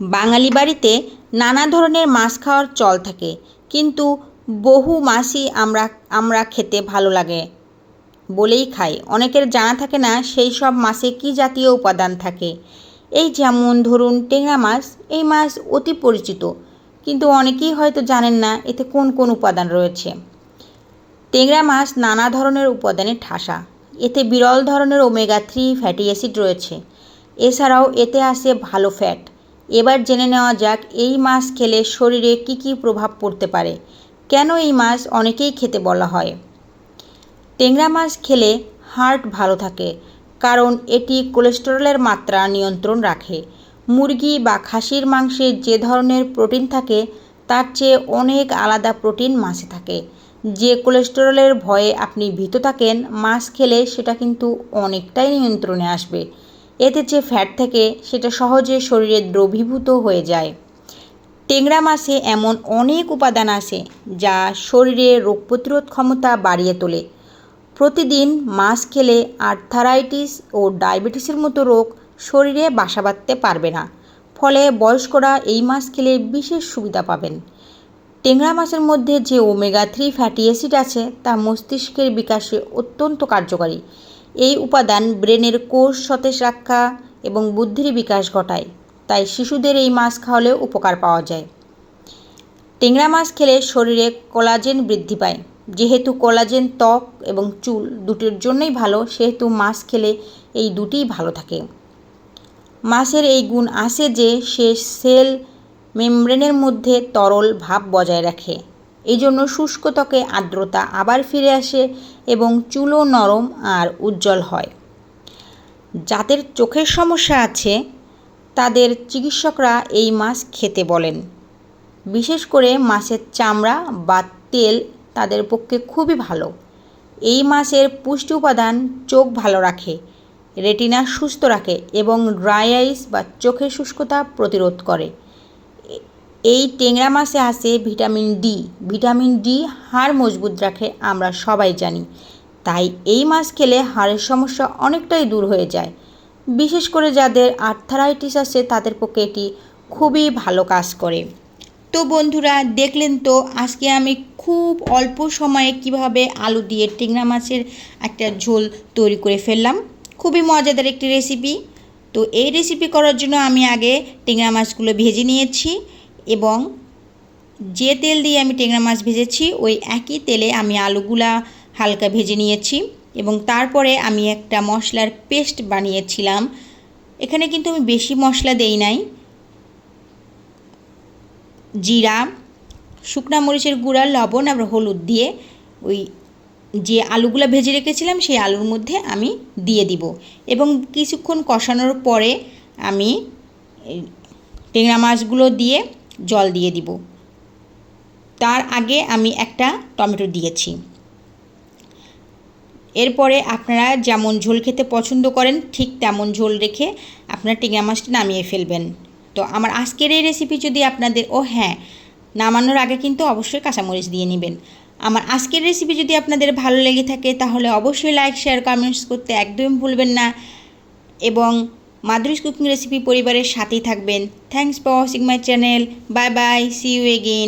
বাঙালি বাড়িতে নানা ধরনের মাছ খাওয়ার চল থাকে, কিন্তু বহু মাছই আমরা আমরা খেতে ভালো লাগে, বলেই খাই অনেকের জানা থাকে না সেই সব মাছে কী জাতীয় উপাদান থাকে। এই যেমন ধরুন টেংরা মাছ, এই মাছ অতি পরিচিত, কিন্তু অনেকেই হয়তো জানেন না এতে কোন কোন উপাদান রয়েছে। টেংরা মাছ নানা ধরনের উপাদানে ঠাসা, এতে বিরল ধরনের ওমেগা থ্রি ফ্যাটি অ্যাসিড রয়েছে। এছাড়াও এতে আছে ভালো ফ্যাট এবার জেনে নেওয়া যাক এই মাছ খেলে শরীরে কী কী প্রভাব পড়তে পারে। কেন এই মাছ অনেকেই খেতে বলা হয়? টেংরা মাছ খেলে হার্ট ভালো থাকে, কারণ এটি কোলেস্টেরলের মাত্রা নিয়ন্ত্রণ রাখে। মুরগি বা খাসির মাংসে যে ধরনের প্রোটিন থাকে, তার চেয়ে অনেক আলাদা প্রোটিন মাছে থাকে। যে কোলেস্টেরলের ভয়ে আপনি ভীত থাকেন, মাছ খেলে সেটা কিন্তু অনেকটাই নিয়ন্ত্রণে আসবে। এতে যে ফ্যাট থাকে, সেটা সহজে শরীরে দ্রবীভূত হয়ে যায়। টেংরা মাছে এমন অনেক উপাদান আছে, যা শরীরে রোগ প্রতিরোধ ক্ষমতা বাড়িয়ে তোলে। প্রতিদিন মাছ খেলে আর্থারাইটিস ও ডায়াবেটিসের মতো রোগ শরীরে বাসা বাঁধতে পারবে না। ফলে বয়স্করা এই মাছ খেলে বিশেষ সুবিধা পাবেন। টেংরা মাছের মধ্যে যে ওমেগা থ্রি ফ্যাটি অ্যাসিড আছে, তা মস্তিষ্কের বিকাশে অত্যন্ত কার্যকারী। এই উপাদান ব্রেনের কোষ, সতেজ রাখা এবং বুদ্ধির বিকাশ ঘটায়। তাই শিশুদের এই মাছ খাওয়ালেও উপকার পাওয়া যায়। টেংরা মাছ খেলে শরীরে কোলাজেন বৃদ্ধি পায়। যেহেতু কোলাজেন, ত্বক এবং চুল দুটির জন্যই ভালো, সেহেতু মাছ খেলে এই দুটিই ভালো থাকে। মাছের এই গুণ আছে যে সে সেল মেমব্রেনের মধ্যে তরল ভাব বজায় রাখে। এই জন্য শুষ্ক ত্বকে আর্দ্রতা আবার ফিরে আসে এবং চুলও নরম আর উজ্জ্বল হয়। যাদের চোখের সমস্যা আছে, তাদের চিকিৎসকরা এই মাছ খেতে বলেন। বিশেষ করে মাছের চামড়া বা তেল তাদের পক্ষে খুবই ভালো। এই মাছের পুষ্টি উপাদান চোখ ভালো রাখে, রেটিনা সুস্থ রাখে এবং ড্রাই আইস বা চোখের শুষ্কতা প্রতিরোধ করে। এই টেংরা মাছে আছে ভিটামিন ডি ভিটামিন ডি হাড় মজবুত রাখে, আমরা সবাই জানি। তাই এই মাছ খেলে হাড়ের সমস্যা অনেকটাই দূর হয়ে যায়। বিশেষ করে যাদের আর্থারাইটিস আছে, তাদের পক্ষে এটি খুবই ভালো কাজ করে। তো বন্ধুরা, দেখলেন তো, আজকে আমি খুব অল্প সময়ে কীভাবে আলু দিয়ে টেংরা মাছের একটা ঝোল তৈরি করে ফেললাম। খুবই মজাদার একটি রেসিপি তো এই রেসিপি করার জন্য আমি আগে টেংরা মাছগুলো ভেজে নিয়েছি। এবং যে তেল দিয়ে আমি টেংরা মাছ ভেজেছি, ওই একই তেলে আমি আলুগুলা হালকা ভেজে নিয়েছি এবং তারপরে আমি একটা মশলার পেস্ট বানিয়েছিলাম। এখানে কিন্তু আমি বেশি মশলা দেই নাই। জিরা, শুকনা মরিচের গুঁড়া, লবণ আর হলুদ দিয়ে ওই যে আলুগুলো ভেজে রেখেছিলাম, সেই আলুর মধ্যে আমি দিয়ে দিব এবং কিছুক্ষণ কষানোর পরে আমি টেংরা মাছগুলো দিয়ে জল দিয়ে দিব। তার আগে আমি একটা টমেটো দিয়েছি। এরপরে আপনারা যেমন ঝোল খেতে পছন্দ করেন, ঠিক তেমন ঝোল রেখে আপনারা টেঙা মাছটা নামিয়ে ফেলবেন। তো আমার আজকের এই রেসিপি যদি আপনাদের, ও হ্যাঁ নামানোর আগে কিন্তু অবশ্যই কাঁচামরিচ দিয়ে নেবেন। আমার আজকের রেসিপি যদি আপনাদের ভালো লেগে থাকে, তাহলে অবশ্যই লাইক শেয়ার কমেন্টস করতে একদম ভুলবেন না। এবং মাধুরীস কুকিং রেসিপি পরিবারের সাথেই থাকবেন। Thanks for watching my channel bye bye see you again